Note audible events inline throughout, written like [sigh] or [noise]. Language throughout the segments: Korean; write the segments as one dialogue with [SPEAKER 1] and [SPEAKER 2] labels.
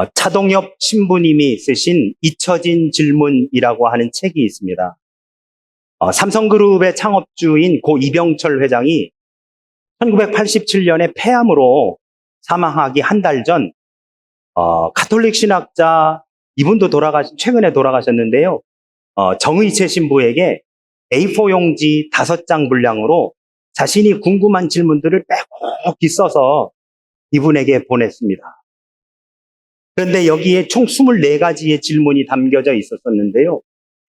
[SPEAKER 1] 어, 차동엽 신부님이 쓰신 잊혀진 질문이라고 하는 책이 있습니다. 어, 삼성그룹의 창업주인 고 이병철 회장이 1987년에 폐암으로 사망하기 한 달 전, 어, 가톨릭 신학자, 이분도 돌아가, 최근에 돌아가셨는데요. 어, 정의채 신부에게 A4 용지 다섯 장 분량으로 자신이 궁금한 질문들을 빼곡히 써서 이분에게 보냈습니다. 그런데 여기에 총 24가지의 질문이 담겨져 있었었는데요.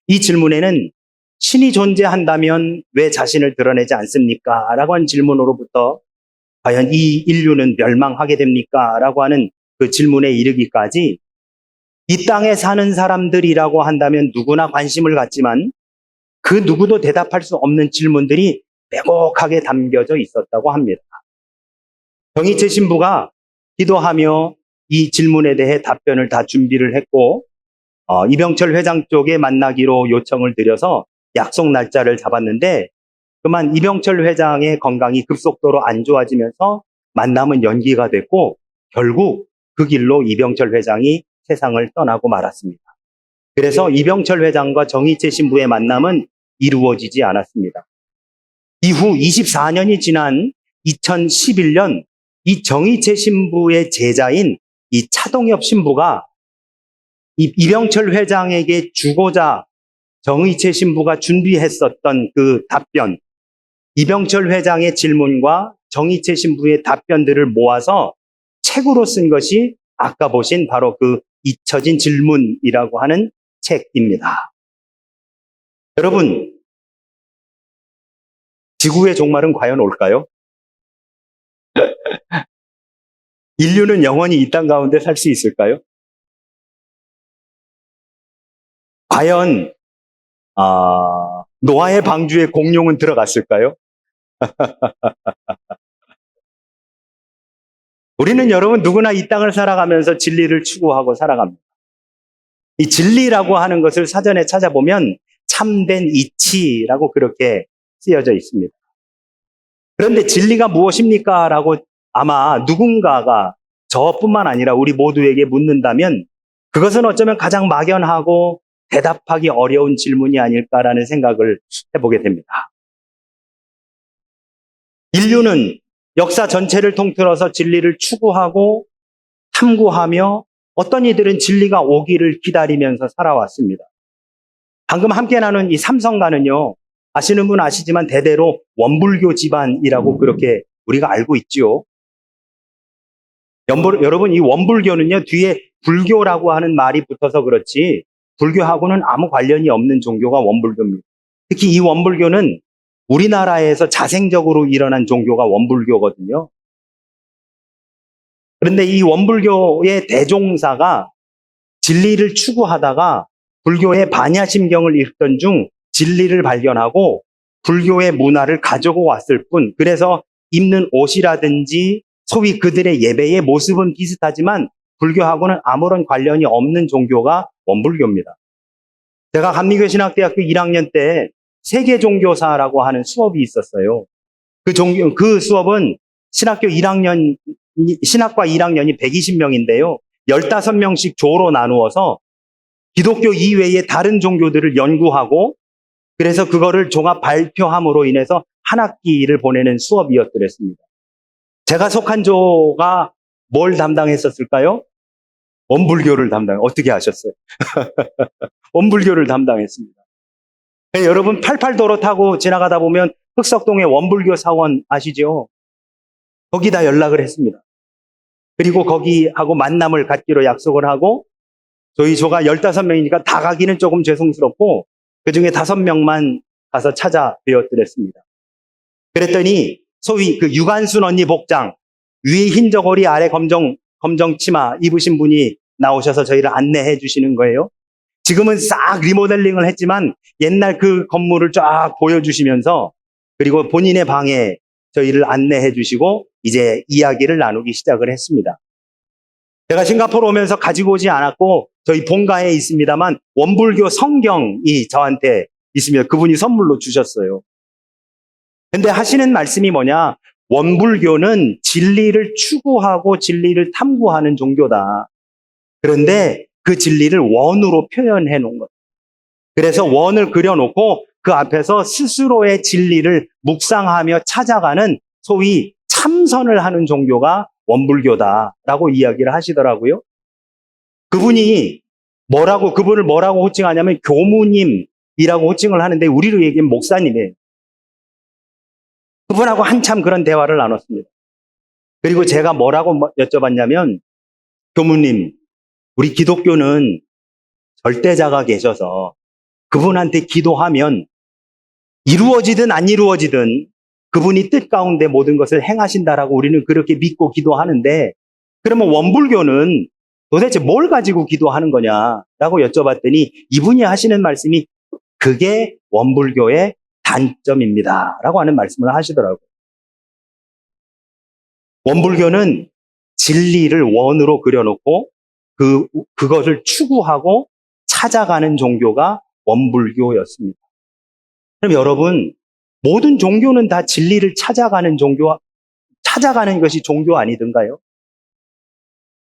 [SPEAKER 1] 이 질문에는 신이 존재한다면 왜 자신을 드러내지 않습니까? 라고 한 질문으로부터 과연 이 인류는 멸망하게 됩니까? 라고 하는 그 질문에 이르기까지 이 땅에 사는 사람들이라고 한다면 누구나 관심을 갖지만 그 누구도 대답할 수 없는 질문들이 빼곡하게 담겨져 있었다고 합니다. 정희채 신부가 기도하며 이 질문에 대해 답변을 다 준비를 했고 어, 이병철 회장 쪽에 만나기로 요청을 드려서 약속 날짜를 잡았는데 그만 이병철 회장의 건강이 급속도로 안 좋아지면서 만남은 연기가 됐고 결국 그 길로 이병철 회장이 세상을 떠나고 말았습니다. 그래서 이병철 회장과 정희채 신부의 만남은 이루어지지 않았습니다. 이후 24년이 지난 2011년 이 정희채 신부의 제자인 이 차동엽 신부가 이 이병철 회장에게 주고자 정의채 신부가 준비했었던 그 답변, 이병철 회장의 질문과 정의채 신부의 답변들을 모아서 책으로 쓴 것이 아까 보신 바로 그 잊혀진 질문이라고 하는 책입니다. 여러분, 지구의 종말은 과연 올까요? 인류는 영원히 이 땅 가운데 살 수 있을까요? 과연 아, 노아의 방주에 공룡은 들어갔을까요? [laughs] 우리는 여러분 누구나 이 땅을 살아가면서 진리를 추구하고 살아갑니다. 이 진리라고 하는 것을 사전에 찾아보면 참된 이치라고 그렇게 쓰여져 있습니다. 그런데 진리가 무엇입니까? 라고 아마 누군가가 저뿐만 아니라 우리 모두에게 묻는다면 그것은 어쩌면 가장 막연하고 대답하기 어려운 질문이 아닐까라는 생각을 해보게 됩니다. 인류는 역사 전체를 통틀어서 진리를 추구하고 탐구하며 어떤 이들은 진리가 오기를 기다리면서 살아왔습니다. 방금 함께 나눈 이 삼성가는요, 아시는 분 아시지만 대대로 원불교 집안이라고 그렇게 우리가 알고 있지요. 연불- 여러분, 이 원불교는요, 뒤에 불교라고 하는 말이 붙어서 그렇지, 불교하고는 아무 관련이 없는 종교가 원불교입니다. 특히 이 원불교는 우리나라에서 자생적으로 일어난 종교가 원불교거든요. 그런데 이 원불교의 대종사가 진리를 추구하다가 불교의 반야심경을 읽던 중 진리를 발견하고 불교의 문화를 가지고 왔을 뿐, 그래서 입는 옷이라든지 소위 그들의 예배의 모습은 비슷하지만 불교하고는 아무런 관련이 없는 종교가 원불교입니다. 제가 감리교신학대학교 1학년 때 세계 종교사라고 하는 수업이 있었어요. 그 종교 그 수업은 신학교 1학년 신학과 1학년이 120명인데요. 15명씩 조로 나누어서 기독교 이외의 다른 종교들을 연구하고 그래서 그거를 종합 발표함으로 인해서 한 학기를 보내는 수업이었더랬습니다. 제가 속한 조가 뭘 담당했었을까요? 원불교를 담당, 어떻게 하셨어요? [laughs] 원불교를 담당했습니다. 네, 여러분, 88도로 타고 지나가다 보면 흑석동의 원불교 사원 아시죠? 거기다 연락을 했습니다. 그리고 거기하고 만남을 갖기로 약속을 하고 저희 조가 15명이니까 다 가기는 조금 죄송스럽고 그 중에 5명만 가서 찾아뵈었더랬습니다. 그랬더니 소위 그 유관순 언니 복장 위에 흰 저고리 아래 검정 검정 치마 입으신 분이 나오셔서 저희를 안내해 주시는 거예요. 지금은 싹 리모델링을 했지만 옛날 그 건물을 쫙 보여주시면서 그리고 본인의 방에 저희를 안내해 주시고 이제 이야기를 나누기 시작을 했습니다. 제가 싱가포르 오면서 가지고 오지 않았고 저희 본가에 있습니다만 원불교 성경이 저한테 있으면 그분이 선물로 주셨어요. 근데 하시는 말씀이 뭐냐? 원불교는 진리를 추구하고 진리를 탐구하는 종교다. 그런데 그 진리를 원으로 표현해 놓은 거예요. 그래서 원을 그려놓고 그 앞에서 스스로의 진리를 묵상하며 찾아가는 소위 참선을 하는 종교가 원불교다라고 이야기를 하시더라고요. 그분이 뭐라고 그분을 뭐라고 호칭하냐면 교무님이라고 호칭을 하는데 우리로 얘기하면 목사님이에요. 그분하고 한참 그런 대화를 나눴습니다. 그리고 제가 뭐라고 뭐- 여쭤봤냐면 교무님, 우리 기독교는 절대자가 계셔서 그분한테 기도하면 이루어지든 안 이루어지든 그분이 뜻 가운데 모든 것을 행하신다라고 우리는 그렇게 믿고 기도하는데 그러면 원불교는 도대체 뭘 가지고 기도하는 거냐라고 여쭤봤더니 이분이 하시는 말씀이 그게 원불교의 단점입니다 라고 하는 말씀을 하시더라고요. 원불교는 진리를 원으로 그려놓고 그, 그것을 추구하고 찾아가는 종교가 원불교였습니다. 그럼 여러분, 모든 종교는 다 진리를 찾아가는 종교, 찾아가는 것이 종교 아니던가요?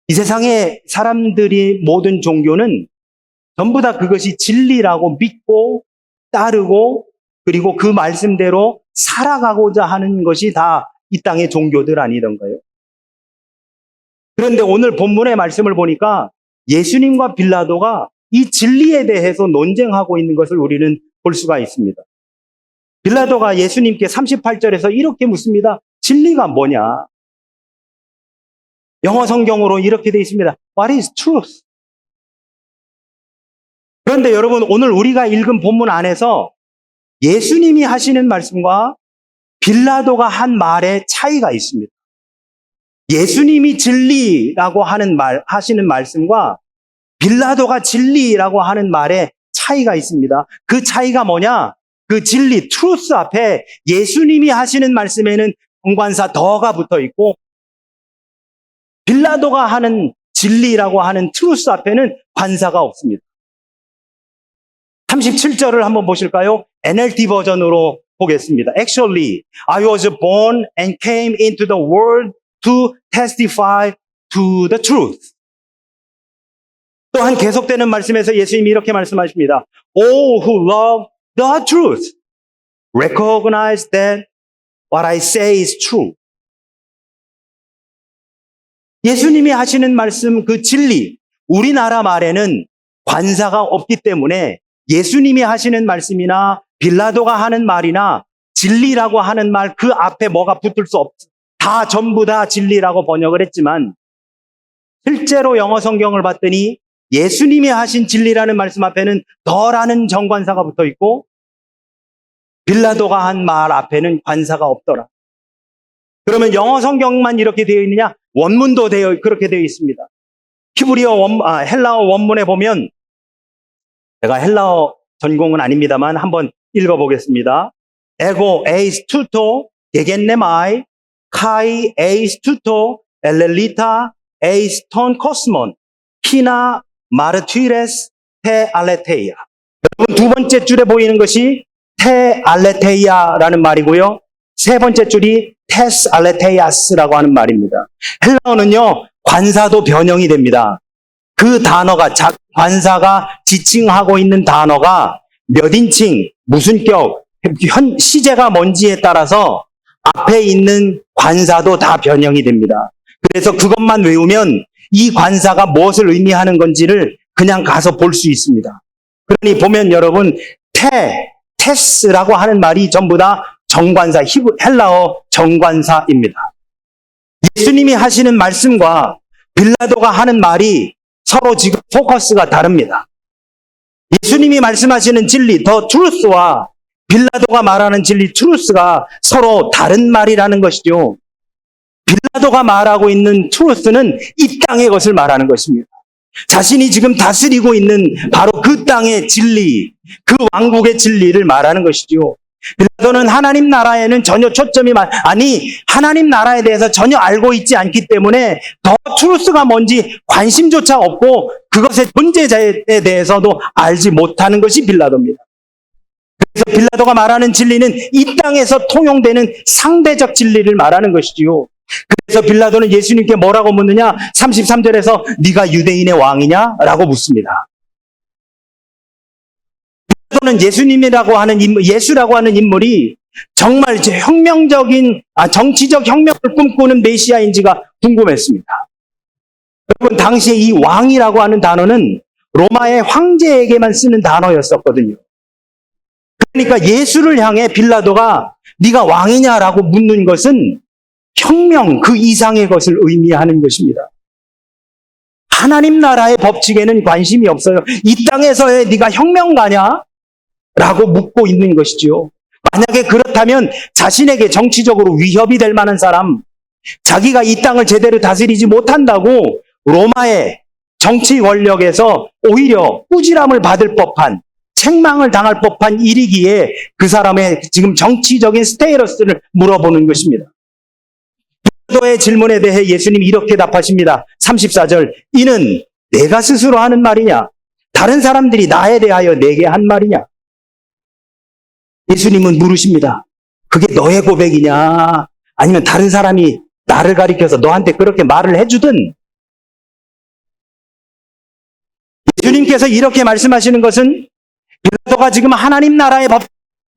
[SPEAKER 1] 이 세상의 사람들이 모든 종교는 전부 다 그것이 진리라고 믿고 따르고 그리고 그 말씀대로 살아가고자 하는 것이 다 이 땅의 종교들 아니던가요? 그런데 오늘 본문의 말씀을 보니까 예수님과 빌라도가 이 진리에 대해서 논쟁하고 있는 것을 우리는 볼 수가 있습니다. 빌라도가 예수님께 38절에서 이렇게 묻습니다. 진리가 뭐냐? 영어 성경으로 이렇게 되어 있습니다. What is truth? 그런데 여러분, 오늘 우리가 읽은 본문 안에서 예수님이 하시는 말씀과 빌라도가 한 말에 차이가 있습니다. 예수님이 진리라고 하는 말, 하시는 말씀과 빌라도가 진리라고 하는 말에 차이가 있습니다. 그 차이가 뭐냐? 그 진리, 트루스 앞에 예수님이 하시는 말씀에는 정관사 더가 붙어 있고, 빌라도가 하는 진리라고 하는 트루스 앞에는 관사가 없습니다. 37절을 한번 보실까요? NLT 버전으로 보겠습니다. Actually, I was born and came into the world to testify to the truth. 또한 계속되는 말씀에서 예수님이 이렇게 말씀하십니다. All who love the truth recognize that what I say is true. 예수님이 하시는 말씀 그 진리, 우리나라 말에는 관사가 없기 때문에 예수님이 하시는 말씀이나 빌라도가 하는 말이나 진리라고 하는 말 그 앞에 뭐가 붙을 수 없, 다 전부 다 진리라고 번역을 했지만 실제로 영어 성경을 봤더니 예수님이 하신 진리라는 말씀 앞에는 더라는 정관사가 붙어 있고 빌라도가 한 말 앞에는 관사가 없더라. 그러면 영어 성경만 이렇게 되어 있느냐? 원문도 되어 그렇게 되어 있습니다. 히브리어 원, 아, 헬라어 원문에 보면 제가 헬라어 전공은 아닙니다만 한번 읽어보겠습니다. 에고 에이스 투토 게겐네마이 카이 에이스 투토 엘렐리타 에이스 톤 코스몬 키나 마르튀레스 테 알레테이아 여러분 두 번째 줄에 보이는 것이 테 알레테이아라는 말이고요. 세 번째 줄이 테스 알레테이아스라고 하는 말입니다. 헬라어는요 관사도 변형이 됩니다. 그 단어가 자, 관사가 지칭하고 있는 단어가 몇 인칭, 무슨 격, 현 시제가 뭔지에 따라서 앞에 있는 관사도 다 변형이 됩니다. 그래서 그것만 외우면 이 관사가 무엇을 의미하는 건지를 그냥 가서 볼 수 있습니다. 그러니 보면 여러분 테, 테스라고 하는 말이 전부 다 정관사, 히브, 헬라어 정관사입니다. 예수님이 하시는 말씀과 빌라도가 하는 말이 서로 지금 포커스가 다릅니다. 예수님이 말씀하시는 진리, 더 트루스와 빌라도가 말하는 진리, 트루스가 서로 다른 말이라는 것이죠. 빌라도가 말하고 있는 트루스는 이 땅의 것을 말하는 것입니다. 자신이 지금 다스리고 있는 바로 그 땅의 진리, 그 왕국의 진리를 말하는 것이죠. 빌라도는 하나님 나라에는 전혀 초점이 많, 아니, 하나님 나라에 대해서 전혀 알고 있지 않기 때문에 더 트루스가 뭔지 관심조차 없고 그것의 존재자에 대해서도 알지 못하는 것이 빌라도입니다. 그래서 빌라도가 말하는 진리는 이 땅에서 통용되는 상대적 진리를 말하는 것이지요. 그래서 빌라도는 예수님께 뭐라고 묻느냐? 33절에서 네가 유대인의 왕이냐? 라고 묻습니다. 빌라도는 예수님이라고 하는 인물, 예수라고 하는 인물이 정말 혁명적인, 아, 정치적 혁명을 꿈꾸는 메시아인지가 궁금했습니다. 여러분, 당시에 이 왕이라고 하는 단어는 로마의 황제에게만 쓰는 단어였었거든요. 그러니까 예수를 향해 빌라도가 네가 왕이냐라고 묻는 것은 혁명 그 이상의 것을 의미하는 것입니다. 하나님 나라의 법칙에는 관심이 없어요. 이 땅에서의 네가 혁명가냐? 라고 묻고 있는 것이지요. 만약에 그렇다면 자신에게 정치적으로 위협이 될 만한 사람, 자기가 이 땅을 제대로 다스리지 못한다고 로마의 정치 권력에서 오히려 꾸지람을 받을 법한 책망을 당할 법한 일이기에 그 사람의 지금 정치적인 스테이러스를 물어보는 것입니다. 빌라도의 질문에 대해 예수님이 이렇게 답하십니다. 34절. 이는 내가 스스로 하는 말이냐? 다른 사람들이 나에 대하여 내게 한 말이냐? 예수님은 물으십니다. 그게 너의 고백이냐? 아니면 다른 사람이 나를 가리켜서 너한테 그렇게 말을 해주든 예수님께서 이렇게 말씀하시는 것은 빌라도가 지금 하나님 나라의 법칙을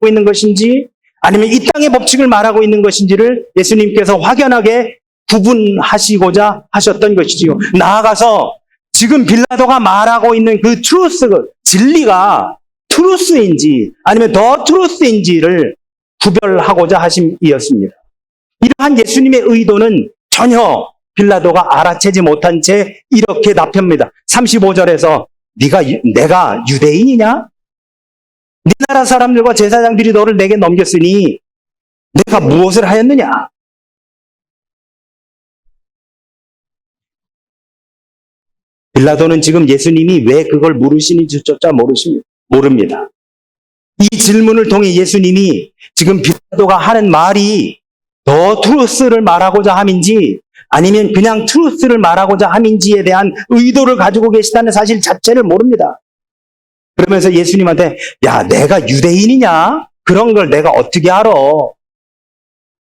[SPEAKER 1] 말하고 있는 것인지 아니면 이 땅의 법칙을 말하고 있는 것인지를 예수님께서 확연하게 구분하시고자 하셨던 것이지요. 나아가서 지금 빌라도가 말하고 있는 그 트루스, 진리가 트루스인지 아니면 더 트루스인지를 구별하고자 하심이었습니다. 이러한 예수님의 의도는 전혀 빌라도가 알아채지 못한 채 이렇게 답합니다. 35절에서 네가 유- 내가 유대인이냐? 네 나라 사람들과 제사장들이 너를 내게 넘겼으니 내가 무엇을 하였느냐? 빌라도는 지금 예수님이 왜 그걸 물으시는지조차 모르십니다. 모릅니다. 이 질문을 통해 예수님이 지금 빌라도가 하는 말이 더 트루스를 말하고자 함인지 아니면 그냥 트루스를 말하고자 함인지에 대한 의도를 가지고 계시다는 사실 자체를 모릅니다. 그러면서 예수님한테 야 내가 유대인이냐? 그런 걸 내가 어떻게 알아?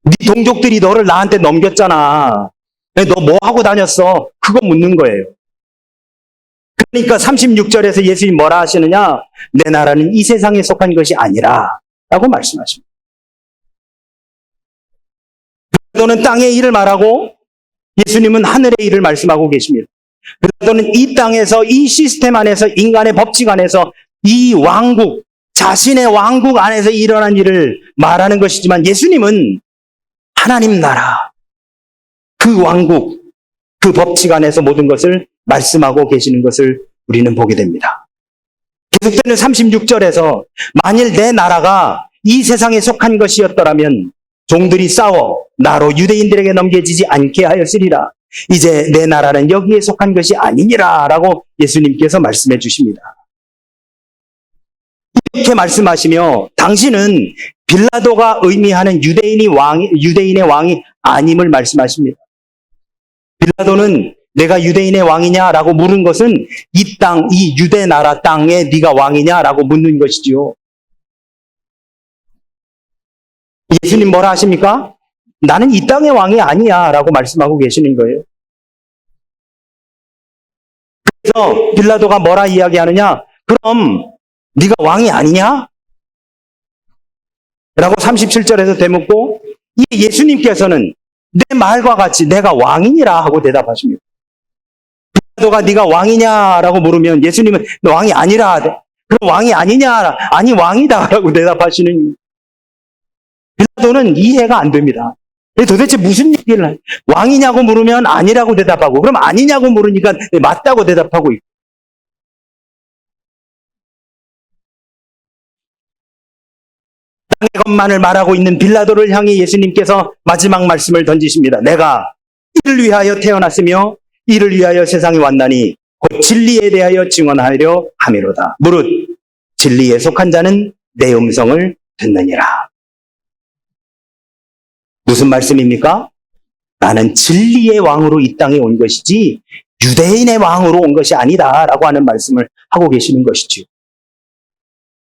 [SPEAKER 1] 네 동족들이 너를 나한테 넘겼잖아. 너 뭐 하고 다녔어? 그거 묻는 거예요. 그러니까 36절에서 예수님이 뭐라 하시느냐? 내 나라는 이 세상에 속한 것이 아니라 라고 말씀하십니다. 너는 땅의 일을 말하고 예수님은 하늘의 일을 말씀하고 계십니다. 그러더는 이 땅에서 이 시스템 안에서 인간의 법칙 안에서 이 왕국 자신의 왕국 안에서 일어난 일을 말하는 것이지만 예수님은 하나님 나라 그 왕국 그 법칙 안에서 모든 것을 말씀하고 계시는 것을 우리는 보게 됩니다. 계속되는 36절에서 만일 내 나라가 이 세상에 속한 것이었더라면 종들이 싸워 나로 유대인들에게 넘겨지지 않게 하였으리라. 이제 내 나라는 여기에 속한 것이 아니니라 라고 예수님께서 말씀해 주십니다. 이렇게 말씀하시며 당신은 빌라도가 의미하는 유대인이 왕, 유대인의 왕이 아님을 말씀하십니다. 빌라도는 내가 유대인의 왕이냐라고 물은 것은 이 땅, 이 유대 나라 땅에 네가 왕이냐라고 묻는 것이지요. 예수님 뭐라 하십니까? 나는 이 땅의 왕이 아니야 라고 말씀하고 계시는 거예요. 그래서 빌라도가 뭐라 이야기하느냐? 그럼 네가 왕이 아니냐? 라고 37절에서 되묻고 이 예수님께서는 내 말과 같이 내가 왕이니라 하고 대답하십니다. 빌라도가 네가 왕이냐라고 물으면 예수님은 너 왕이 아니라 그럼 왕이 아니냐? 아니 왕이다라고 대답하시는 빌라도는 이해가 안 됩니다. 도대체 무슨 얘기를 하 왕이냐고 물으면 아니라고 대답하고 그럼 아니냐고 물으니까 맞다고 대답하고 있고 땅의 것만을 말하고 있는 빌라도를 향해 예수님께서 마지막 말씀을 던지십니다. 내가 이를 위하여 태어났으며 이를 위하여 세상에 왔나니 곧 진리에 대하여 증언하려 함이로다. 무릇 진리에 속한 자는 내 음성을 듣느니라. 무슨 말씀입니까? 나는 진리의 왕으로 이 땅에 온 것이지 유대인의 왕으로 온 것이 아니다 라고 하는 말씀을 하고 계시는 것이죠.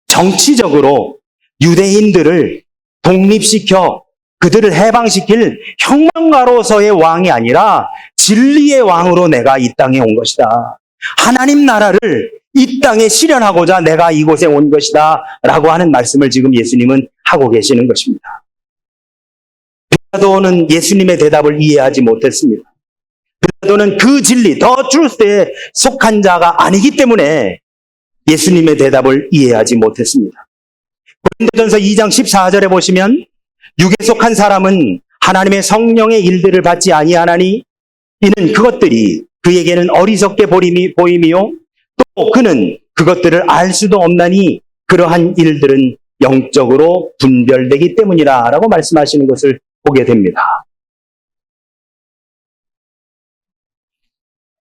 [SPEAKER 1] 정치적으로 유대인들을 독립시켜 그들을 해방시킬 혁명가로서의 왕이 아니라 진리의 왕으로 내가 이 땅에 온 것이다. 하나님 나라를 이 땅에 실현하고자 내가 이곳에 온 것이다. 라고 하는 말씀을 지금 예수님은 하고 계시는 것입니다. 빌라도는 예수님의 대답을 이해하지 못했습니다. 빌라도는 그 진리, 더 트루스에 속한 자가 아니기 때문에 예수님의 대답을 이해하지 못했습니다. 고린도전서 2장 14절에 보시면 육에 속한 사람은 하나님의 성령의 일들을 받지 아니하나니 이는 그것들이 그에게는 어리석게 보임이, 보임이요 또 그는 그것들을 알 수도 없나니 그러한 일들은 영적으로 분별되기 때문이라 라고 말씀하시는 것을 보게 됩니다.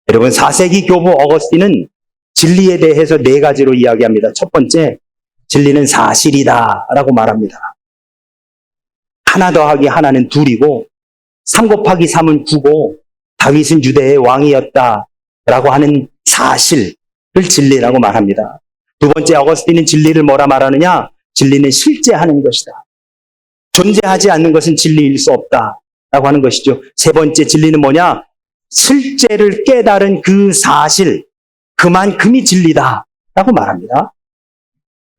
[SPEAKER 1] 여러분 4세기 교부 어거스틴은 진리에 대해서 네 가지로 이야기합니다. 첫 번째, 진리는 사실이다 라고 말합니다. 하나 더하기 하나는 둘이고 3 곱하기 3은 9고 다윗은 유대의 왕이었다 라고 하는 사실을 진리라고 말합니다. 두 번째 어거스틴은 진리를 뭐라 말하느냐? 진리는 실제 하는 것이다. 존재하지 않는 것은 진리일 수 없다 라고 하는 것이죠. 세 번째 진리는 뭐냐? 실제를 깨달은 그 사실, 그만큼이 진리다 라고 말합니다.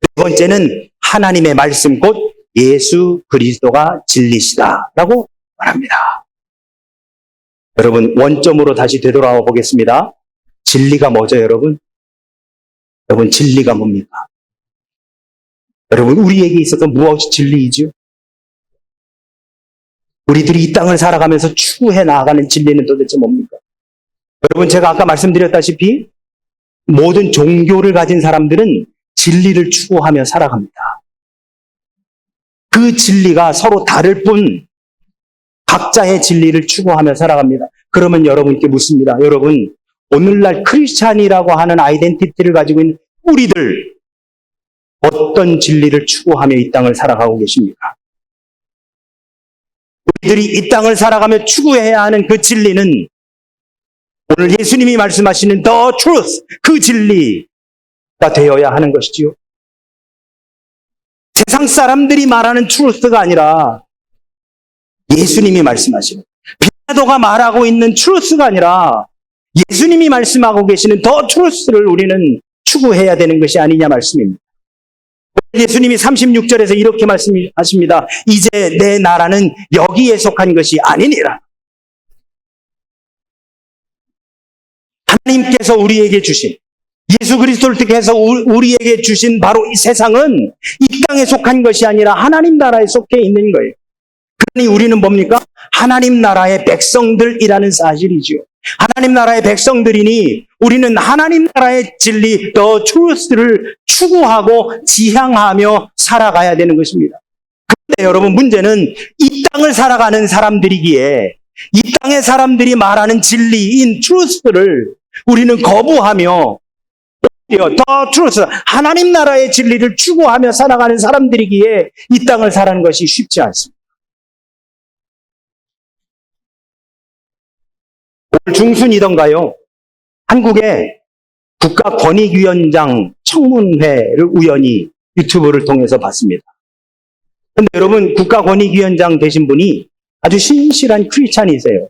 [SPEAKER 1] 두 번째는 하나님의 말씀 곧 예수 그리스도가 진리시다 라고 말합니다. 여러분, 원점으로 다시 되돌아와 보겠습니다. 진리가 뭐죠, 여러분? 여러분, 진리가 뭡니까? 여러분, 우리에게 있어서 무엇이 진리이죠? 우리들이 이 땅을 살아가면서 추구해 나아가는 진리는 도대체 뭡니까? 여러분, 제가 아까 말씀드렸다시피 모든 종교를 가진 사람들은 진리를 추구하며 살아갑니다. 그 진리가 서로 다를 뿐 각자의 진리를 추구하며 살아갑니다. 그러면 여러분께 묻습니다. 여러분, 오늘날 크리스찬이라고 하는 아이덴티티를 가지고 있는 우리들 어떤 진리를 추구하며 이 땅을 살아가고 계십니까? 우리들이 이 땅을 살아가며 추구해야 하는 그 진리는 오늘 예수님이 말씀하시는 the truth, 그 진리가 되어야 하는 것이지요. 세상 사람들이 말하는 truth가 아니라 예수님이 말씀하시는 빌라도가 말하고 있는 truth가 아니라 예수님이 말씀하고 계시는 더 truth를 우리는 추구해야 되는 것이 아니냐 말씀입니다. 예수님이 36절에서 이렇게 말씀하십니다. 이제 내 나라는 여기에 속한 것이 아니니라. 하나님께서 우리에게 주신 예수 그리스도를 통해서 우리에게 주신 바로 이 세상은 이 땅에 속한 것이 아니라 하나님 나라에 속해 있는 거예요. 그러니 우리는 뭡니까? 하나님 나라의 백성들이라는 사실이지요. 하나님 나라의 백성들이니 우리는 하나님 나라의 진리, 더 트루스를 추구하고 지향하며 살아가야 되는 것입니다. 그런데 여러분 문제는 이 땅을 살아가는 사람들이기에 이 땅의 사람들이 말하는 진리인 트루스를 우리는 거부하며 더 트루스, 하나님 나라의 진리를 추구하며 살아가는 사람들이기에 이 땅을 살아가는 것이 쉽지 않습니다. 올 중순이던가요? 한국의 국가권익위원장 청문회를 우연히 유튜브를 통해서 봤습니다. 근데 여러분, 국가권익위원장 되신 분이 아주 신실한 크리스찬이세요.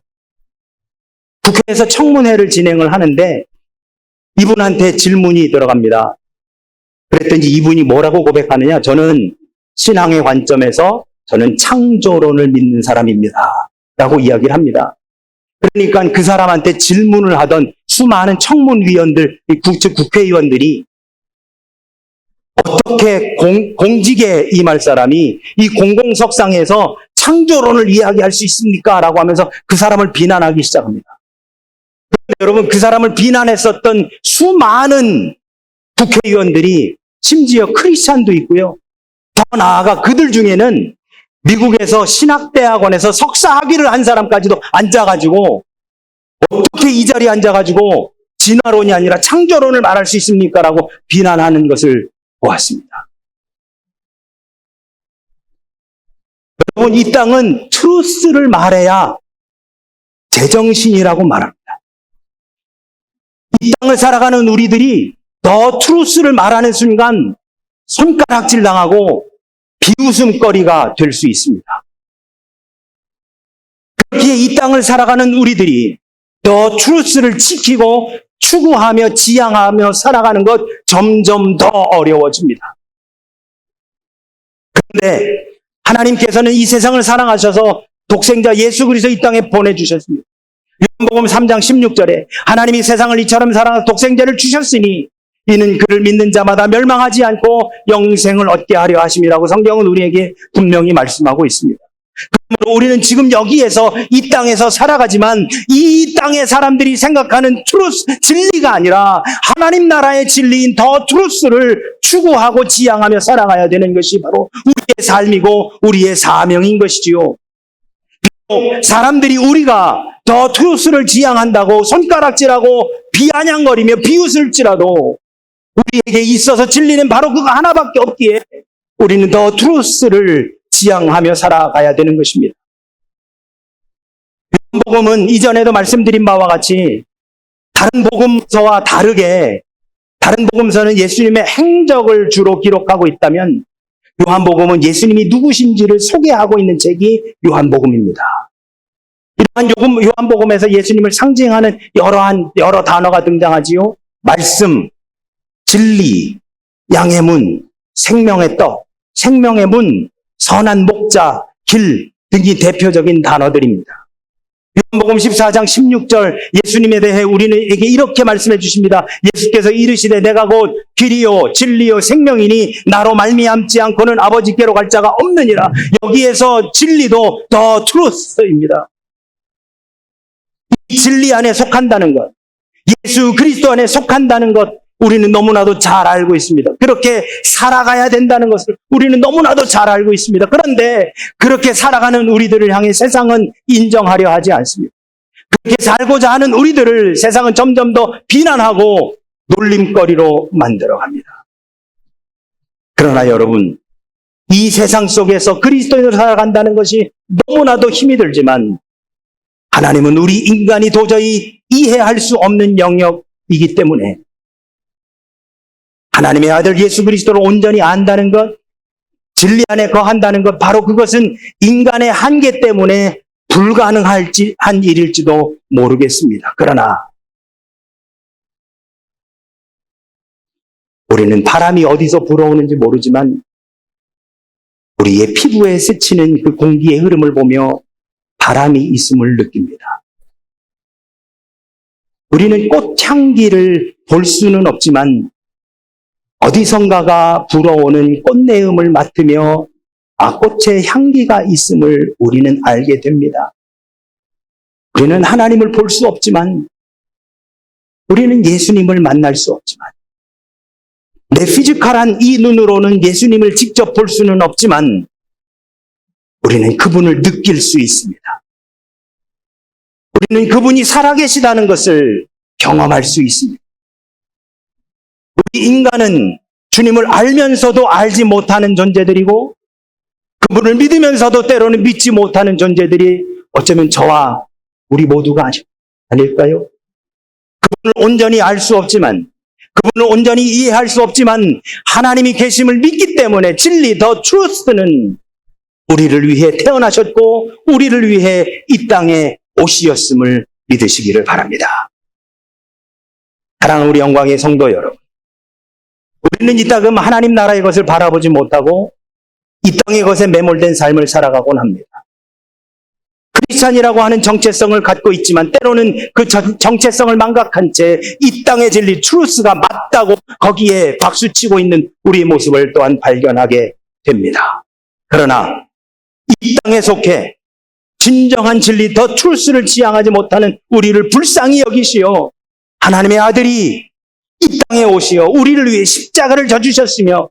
[SPEAKER 1] 국회에서 청문회를 진행을 하는데 이분한테 질문이 들어갑니다. 그랬더니 이분이 뭐라고 고백하느냐? 저는 신앙의 관점에서 저는 창조론을 믿는 사람입니다. 라고 이야기를 합니다. 그러니까 그 사람한테 질문을 하던 수많은 청문위원들, 즉 국회의원들이 어떻게 공, 공직에 임할 사람이 이 공공석상에서 창조론을 이야기할 수 있습니까? 라고 하면서 그 사람을 비난하기 시작합니다. 여러분 그 사람을 비난했었던 수많은 국회의원들이 심지어 크리스찬도 있고요. 더 나아가 그들 중에는 미국에서 신학대학원에서 석사 학위를 한 사람까지도 앉아가지고 어떻게 이 자리에 앉아가지고 진화론이 아니라 창조론을 말할 수 있습니까? 라고 비난하는 것을 보았습니다. 여러분, 이 땅은 트루스를 말해야 제정신이라고 말합니다. 이 땅을 살아가는 우리들이 더 트루스를 말하는 순간 손가락질 당하고 비웃음거리가 될 수 있습니다. 그렇기에 이 땅을 살아가는 우리들이 더 트루스를 지키고 추구하며 지향하며 살아가는 것 점점 더 어려워집니다. 그런데 하나님께서는 이 세상을 사랑하셔서 독생자 예수 그리스도 이 땅에 보내주셨습니다. 요한복음 3장 16절에 하나님이 세상을 이처럼 사랑하사 독생자를 주셨으니 이는 그를 믿는 자마다 멸망하지 않고 영생을 얻게 하려 하심이라고 성경은 우리에게 분명히 말씀하고 있습니다. 그러므로 우리는 지금 여기에서 이 땅에서 살아가지만 이 땅의 사람들이 생각하는 트루스 진리가 아니라 하나님 나라의 진리인 더 트루스를 추구하고 지향하며 살아가야 되는 것이 바로 우리의 삶이고 우리의 사명인 것이지요. 사람들이 우리가 더 트루스를 지향한다고 손가락질하고 비아냥거리며 비웃을지라도 우리에게 있어서 진리는 바로 그거 하나밖에 없기에 우리는 더 트루스를 지향하며 살아가야 되는 것입니다. 복음은 이전에도 말씀드린 바와 같이 다른 복음서와 다르게 다른 복음서는 예수님의 행적을 주로 기록하고 있다면 요한복음은 예수님이 누구신지를 소개하고 있는 책이 요한복음입니다. 이러한 요한복음에서 예수님을 상징하는 여러한 여러 단어가 등장하지요. 말씀, 진리, 양의 문, 생명의 떡, 생명의 문, 선한 목자, 길 등이 대표적인 단어들입니다. 요한복음 14장 16절 예수님에 대해 우리에게 이렇게 말씀해 주십니다. 예수께서 이르시되 내가 곧 길이요 진리요 생명이니 나로 말미암지 않고는 아버지께로 갈 자가 없느니라. 여기에서 진리도 더 트루스입니다. 이 진리 안에 속한다는 것, 예수 그리스도 안에 속한다는 것, 우리는 너무나도 잘 알고 있습니다. 그렇게 살아가야 된다는 것을 우리는 너무나도 잘 알고 있습니다. 그런데 그렇게 살아가는 우리들을 향해 세상은 인정하려 하지 않습니다. 그렇게 살고자 하는 우리들을 세상은 점점 더 비난하고 놀림거리로 만들어 갑니다. 그러나 여러분, 이 세상 속에서 그리스도인으로 살아간다는 것이 너무나도 힘이 들지만 하나님은 우리 인간이 도저히 이해할 수 없는 영역이기 때문에 하나님의 아들 예수 그리스도를 온전히 안다는 것, 진리 안에 거한다는 것, 바로 그것은 인간의 한계 때문에 불가능할지, 한 일일지도 모르겠습니다. 그러나, 우리는 바람이 어디서 불어오는지 모르지만, 우리의 피부에 스치는 그 공기의 흐름을 보며 바람이 있음을 느낍니다. 우리는 꽃향기를 볼 수는 없지만, 어디선가가 불어오는 꽃내음을 맡으며 아, 꽃의 향기가 있음을 우리는 알게 됩니다. 우리는 하나님을 볼 수 없지만, 우리는 예수님을 만날 수 없지만, 내 피지컬한 이 눈으로는 예수님을 직접 볼 수는 없지만, 우리는 그분을 느낄 수 있습니다. 우리는 그분이 살아계시다는 것을 경험할 수 있습니다. 우리 인간은 주님을 알면서도 알지 못하는 존재들이고 그분을 믿으면서도 때로는 믿지 못하는 존재들이 어쩌면 저와 우리 모두가 아닐까요? 그분을 온전히 알 수 없지만 그분을 온전히 이해할 수 없지만 하나님이 계심을 믿기 때문에 진리 더 트루스는 우리를 위해 태어나셨고 우리를 위해 이 땅에 오시었음을 믿으시기를 바랍니다. 사랑하는 우리 영광의 성도 여러분. 우리는 이따금 하나님 나라의 것을 바라보지 못하고 이 땅의 것에 매몰된 삶을 살아가곤 합니다. 크리스찬이라고 하는 정체성을 갖고 있지만 때로는 그 정- 정체성을 망각한 채 이 땅의 진리 트루스가 맞다고 거기에 박수치고 있는 우리의 모습을 또한 발견하게 됩니다. 그러나 이 땅에 속해 진정한 진리 더 트루스를 지향하지 못하는 우리를 불쌍히 여기시어 하나님의 아들이 이 땅에 오시어 우리를 위해 십자가를 져주셨으며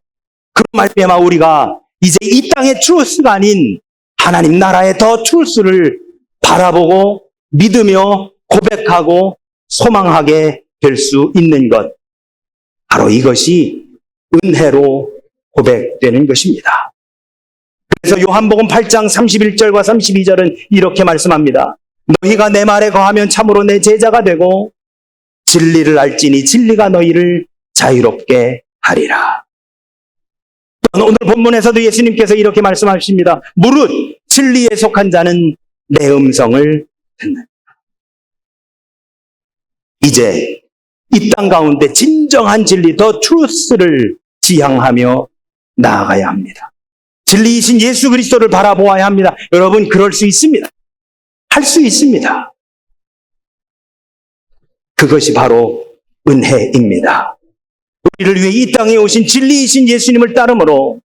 [SPEAKER 1] 그 말미암아 우리가 이제 이 땅의 트루스가 아닌 하나님 나라의 더 트루스를 바라보고 믿으며 고백하고 소망하게 될 수 있는 것 바로 이것이 은혜로 고백되는 것입니다. 그래서 요한복음 8장 31절과 32절은 이렇게 말씀합니다. 너희가 내 말에 거하면 참으로 내 제자가 되고 진리를 알지니 진리가 너희를 자유롭게 하리라. 오늘 본문에서도 예수님께서 이렇게 말씀하십니다. 무릇 진리에 속한 자는 내 음성을 듣는. 이제 이 땅 가운데 진정한 진리, 더 트루스를 지향하며 나아가야 합니다. 진리이신 예수 그리스도를 바라보아야 합니다. 여러분, 그럴 수 있습니다. 할 수 있습니다. 그것이 바로 은혜입니다. 우리를 위해 이 땅에 오신 진리이신 예수님을 따름으로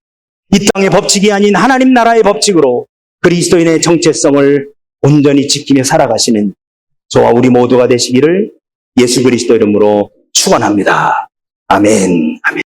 [SPEAKER 1] 이 땅의 법칙이 아닌 하나님 나라의 법칙으로 그리스도인의 정체성을 온전히 지키며 살아가시는 저와 우리 모두가 되시기를 예수 그리스도 이름으로 축원합니다. 아멘. 아멘.